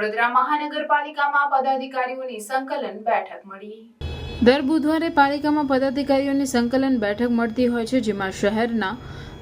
વડોદરા મહાનગરપાલિકામાં પદાધિકારીઓની સંકલન બેઠક મળી. દર બુધવારે પાલિકામાં પદાધિકારીઓની સંકલન બેઠક મળતી હોય છે, જેમાં શહેરના,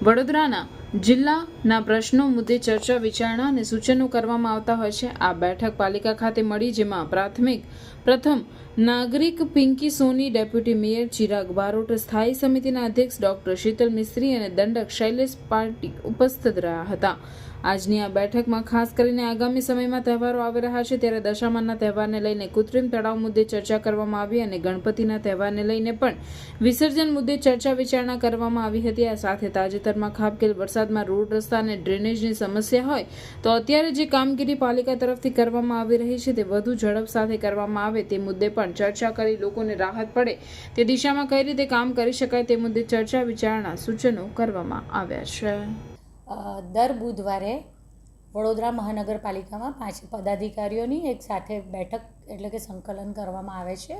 વડોદરાના, જિલ્લાના પ્રશ્નો મુદ્દે ચર્ચા, વિચારણા અને સૂચનો કરવામાં આવતા હોય છે. આ બેઠક પાલિકા ખાતે મળી, જેમાં પ્રાથમિક, પ્રથમ, નાગરિક પિંકી સોની, ડેપ્યુટી મેયર ચિરાગ બારોટ, સ્થાયી સમિતિના અધ્યક્ષ ડોક્ટર શીતલ મિસ્ત્રી અને દંડક શૈલેષ પાર્ટી ઉપસ્થિત રહ્યા હતા. આજની આ બેઠકમાં ખાસ કરીને આગામી સમયમાં તહેવારો આવી રહ્યા છે ત્યારે દશામાના તહેવારને લઈને કૃત્રિમ તળાવ મુદ્દે ચર્ચા કરવામાં આવી અને ગણપતિના તહેવારને લઈને પણ વિસર્જન મુદ્દે ચર્ચા વિચારણા કરવામાં આવી હતી. આ સાથે તાજેતરમાં ખાબકેલ વરસાદમાં રોડ રસ્તા અને ડ્રેનેજની સમસ્યા હોય તો અત્યારે જે કામગીરી પાલિકા તરફથી કરવામાં આવી રહી છે તે વધુ ઝડપ સાથે કરવામાં આવે તે મુદ્દે પણ ચર્ચા કરી લોકોને રાહત પડે તે દિશામાં કઈ રીતે કામ કરી શકાય તે મુદ્દે ચર્ચા વિચારણા સૂચનો કરવામાં આવ્યા છે. દર બુધવારે વડોદરા મહાનગરપાલિકામાં પાંચ પદાધિકારીઓની એક સાથે બેઠક એટલે કે સંકલન કરવામાં આવે છે.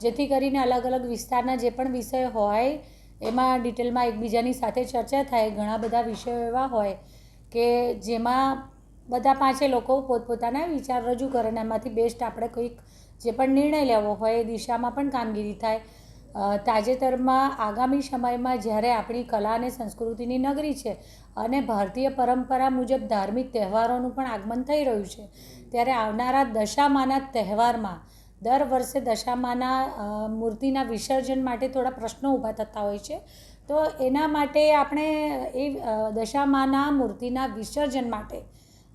જેથી કરીને અલગ અલગ વિસ્તારના જે પણ વિષય હોય, એમાં ડિટેલમાં એકબીજાની સાથે ચર્ચા થાય, ઘણા બધા વિષયો એવા હોય કે જેમાં બધા પાંચે લોકો પોતપોતાના વિચાર રજૂ કરે અને એમાંથી બેસ્ટ આપણે કોઈક જે પણ નિર્ણય લેવો હોય એ દિશામાં પણ કામગીરી થાય. તાજેતરમાં આગામી સમયમાં જ્યારે આપણી કલા અને સંસ્કૃતિની નગરી છે અને ભારતીય પરંપરા મુજબ ધાર્મિક તહેવારોનું પણ આગમન થઈ રહ્યું છે, ત્યારે આવનારા દશામાના તહેવારમાં દર વર્ષે દશામાના મૂર્તિના વિસર્જન માટે થોડા પ્રશ્નો ઊભા થતા હોય છે. તો એના માટે આપણે એ દશામાના મૂર્તિના વિસર્જન માટે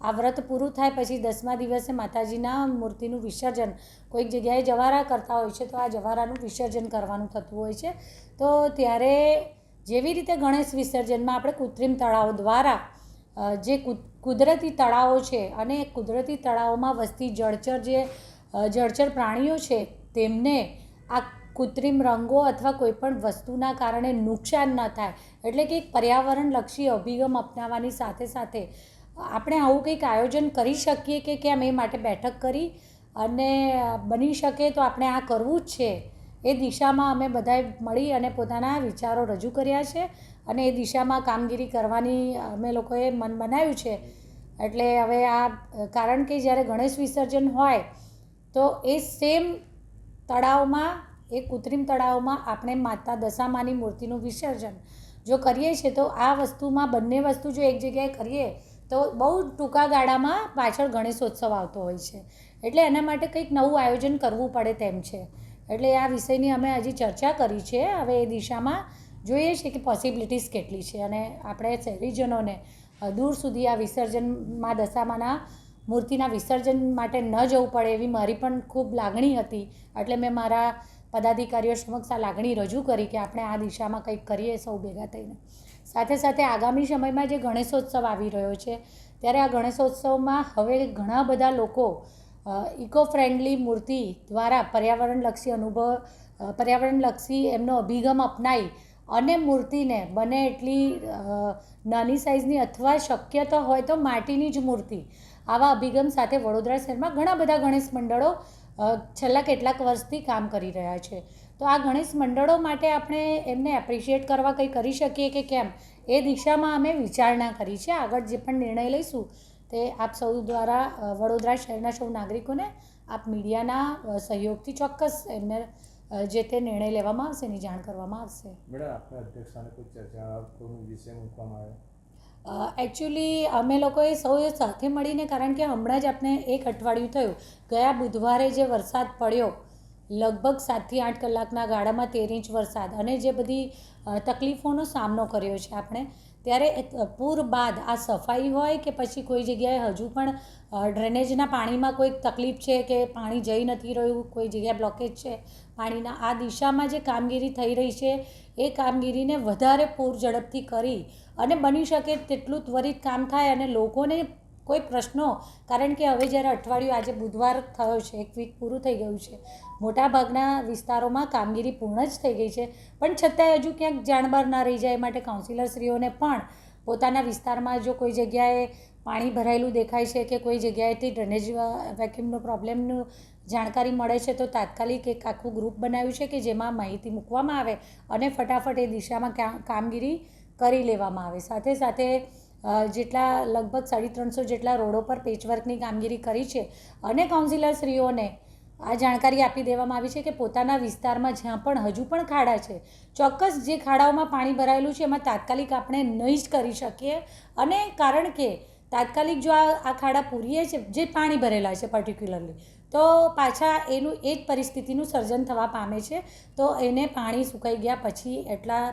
આ વ્રત પૂરું થાય પછી દસમા દિવસે માતાજીના મૂર્તિનું વિસર્જન. કોઈક જગ્યાએ જવારા કરતા હોય છે તો આ જવારાનું વિસર્જન કરવાનું થતું હોય છે. તો ત્યારે જેવી રીતે ગણેશ વિસર્જનમાં આપણે કૃત્રિમ તળાવ દ્વારા જે કુદ- કુદરતી તળાવો છે અને કુદરતી તળાવોમાં વસતી જળચર જે જળચર પ્રાણીઓ છે તેમને આ કૃત્રિમ રંગો અથવા કોઈપણ વસ્તુના કારણે નુકસાન ન થાય. એટલે કે એક પર્યાવરણલક્ષી અભિગમ અપનાવવાની સાથે સાથે આપણે આવું કંઈક આયોજન કરી શકીએ કે કેમ એ માટે બેઠક કરી અને બની શકે તો આપણે આ કરવું જ છે. એ દિશામાં અમે બધાએ મળી અને પોતાના વિચારો રજૂ કર્યા છે અને એ દિશામાં કામગીરી કરવાની અમે લોકોએ મન બનાવ્યું છે. એટલે હવે આ, કારણ કે જ્યારે ગણેશ વિસર્જન હોય તો એ સેમ તળાવમાં, એ કૃત્રિમ તળાવમાં આપણે માતા દશામાની મૂર્તિનું વિસર્જન જો કરીએ છીએ તો આ વસ્તુમાં બંને વસ્તુ જો એક જગ્યાએ કરીએ તો બહુ ટૂંકા ગાળામાં પાછળ ગણેશોત્સવ આવતો હોય છે. એટલે એના માટે કંઈક નવું આયોજન કરવું પડે તેમ છે. એટલે આ વિષયની અમે હજી ચર્ચા કરી છે. હવે એ દિશામાં જોઈએ છે કે પોસિબિલિટીઝ કેટલી છે. અને આપણે શહેરીજનોને દૂર સુધી આ વિસર્જનમાં, દશામાના મૂર્તિના વિસર્જન માટે ન જવું પડે એવી મારી પણ ખૂબ લાગણી હતી. એટલે મેં મારા પદાધિકારીઓ સમક્ષ આ લાગણી રજૂ કરી કે આપણે આ દિશામાં કંઈક કરીએ સૌ ભેગા થઈને. સાથે સાથે આગામી સમયમાં જે ગણેશોત્સવ આવી રહ્યો છે, ત્યારે આ ગણેશોત્સવમાં હવે ઘણા બધા લોકો ઇકો ફ્રેન્ડલી મૂર્તિ દ્વારા પર્યાવરણલક્ષી અનુભવ પર્યાવરણલક્ષી એમનો અભિગમ અપનાવી અને મૂર્તિને બને એટલી નાની સાઇઝની અથવા શક્ય તો હોય તો માટીની જ મૂર્તિ, આવા અભિગમ સાથે વડોદરા શહેરમાં ઘણા બધા ગણેશ મંડળો છેલ્લા કેટલાક વર્ષથી કામ કરી રહ્યા છે. તો આ ગણેશ મંડળો માટે આપણે એમને એપ્રિશિએટ કરવા કંઈ કરી શકીએ કે કેમ? એ દિશામાં અમે વિચારણા કરી છે. આગળ જે પણ નિર્ણય લઈશું તે આપ સૌ દ્વારા વડોદરા શહેરના સૌ નાગરિકોને આપ મીડિયાના સહયોગથી ચોક્કસ એમને જે તે નિર્ણય લેવામાં આવશે એની જાણ કરવામાં આવશે. મેડમ આપણા અધ્યક્ષાને કોઈ ચર્ચા કોઈ વિષય મૂકવામાં આવે? એકચ્યુઅલી અમે લોકોએ સૌએ સાથે મળીને કારણ કે હમણાં જ આપણે એક અઠવાડિયું થયું. ગયા બુધવારે જે વરસાદ પડ્યો લગભગ સાતથી આઠ કલાકના ગાળામાં તેર ઇંચ વરસાદ અને જે બધી તકલીફોનો સામનો કર્યો છે આપણે, ત્યારે પૂર બાદ આ સફાઈ હોય કે પછી કોઈ જગ્યાએ હજુ પણ ડ્રેનેજના પાણીમાં કોઈક તકલીફ છે કે પાણી જઈ નથી રહ્યું, કોઈ જગ્યાએ બ્લોકેજ છે પાણીના, આ દિશામાં જે કામગીરી થઈ રહી છે, એ કામગીરીને વધારે પૂર ઝડપથી કરી અને બની શકે તેટલું ત્વરિત કામ થાય અને લોકોને કોઈ પ્રશ્નો, કારણ કે હવે જ્યારે અઠવાડિયું આજે બુધવાર થયો છે, એક વીક પૂરું થઈ ગયું છે, મોટાભાગના વિસ્તારોમાં કામગીરી પૂર્ણ જ થઈ ગઈ છે. પણ છતાંય હજુ ક્યાંક જાણબાર ના રહી જાય માટે કાઉન્સિલરશ્રીઓને પણ પોતાના વિસ્તારમાં જો કોઈ જગ્યાએ પાણી ભરાયેલું દેખાય છે કે કોઈ જગ્યાએથી ડ્રેનેજ વેક્યુમનો પ્રોબ્લેમનું જાણકારી મળે છે, તો તાત્કાલિક એક આખું ગ્રુપ બનાવ્યું છે કે જેમાં માહિતી મૂકવામાં આવે અને ફટાફટ એ દિશામાં કામગીરી કરી લેવામાં આવે. સાથે સાથે જેટલા લગભગ સાડી ત્રણસો જેટલા રોડો પર પેચવર્કની કામગીરી કરી છે અને કાઉન્સિલરશ્રીઓને આ જાણકારી આપી દેવામાં આવી છે કે પોતાના વિસ્તારમાં જ્યાં પણ હજુ પણ ખાડા છે, ચોક્કસ જે ખાડાઓમાં પાણી ભરાયેલું છે એમાં તાત્કાલિક આપણે નહીં જ કરી શકીએ. અને કારણ કે તાત્કાલિક જો આ ખાડા પૂરીએ છે, જે પાણી ભરેલા છે પર્ટિક્યુલરલી તો પાછા એનું એ જ પરિસ્થિતિનું સર્જન થવા પામે છે. તો એને પાણી સુકાઈ ગયા પછી એટલા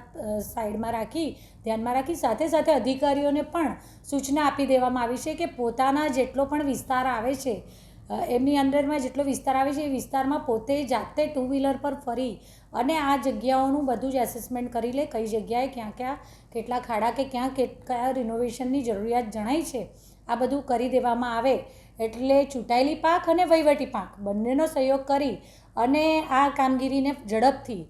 સાઈડમાં રાખી, ધ્યાનમાં રાખી, સાથે સાથે અધિકારીઓને પણ સૂચના આપી દેવામાં આવી છે કે પોતાના જેટલો પણ વિસ્તાર આવે છે એમની અંદરમાં જેટલો વિસ્તાર આવે છે એ વિસ્તારમાં પોતે જાતે ટુ વ્હીલર પર ફરી અને આ જગ્યાઓનું બધું જ એસેસમેન્ટ કરી લે, કઈ જગ્યાએ ક્યાં ક્યાં, કેટલા ખાડા કે ક્યાં કયા રિનોવેશનની જરૂરિયાત જણાય છે, આ બધું કરી દેવામાં આવે. એટલે ચૂંટાયેલી પાંખ અને વહીવટી પાંખ બંનેનો સહયોગ કરી અને આ કામગીરીને ઝડપથી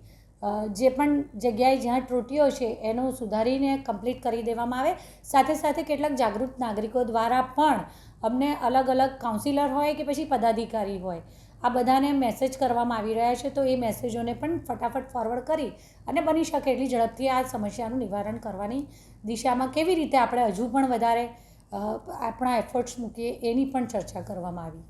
જે પણ જગ્યાએ જ્યાં ત્રુટીઓ છે એનું સુધારીને કમ્પ્લીટ કરી દેવામાં આવે. સાથે સાથે કેટલાક જાગૃત નાગરિકો દ્વારા પણ અમને અલગ અલગ કાઉન્સિલર હોય કે પછી પદાધિકારી હોય, આ બધાને મેસેજ કરવામાં આવી રહ્યા છે. તો એ મેસેજોને પણ ફટાફટ ફોરવર્ડ કરી અને બની શકે એટલી ઝડપથી આ સમસ્યાનું નિવારણ કરવાની દિશામાં કેવી રીતે આપણે હજુ પણ વધારે આપણા એફર્ટ્સ મૂકીએ એની પણ ચર્ચા કરવામાં આવી.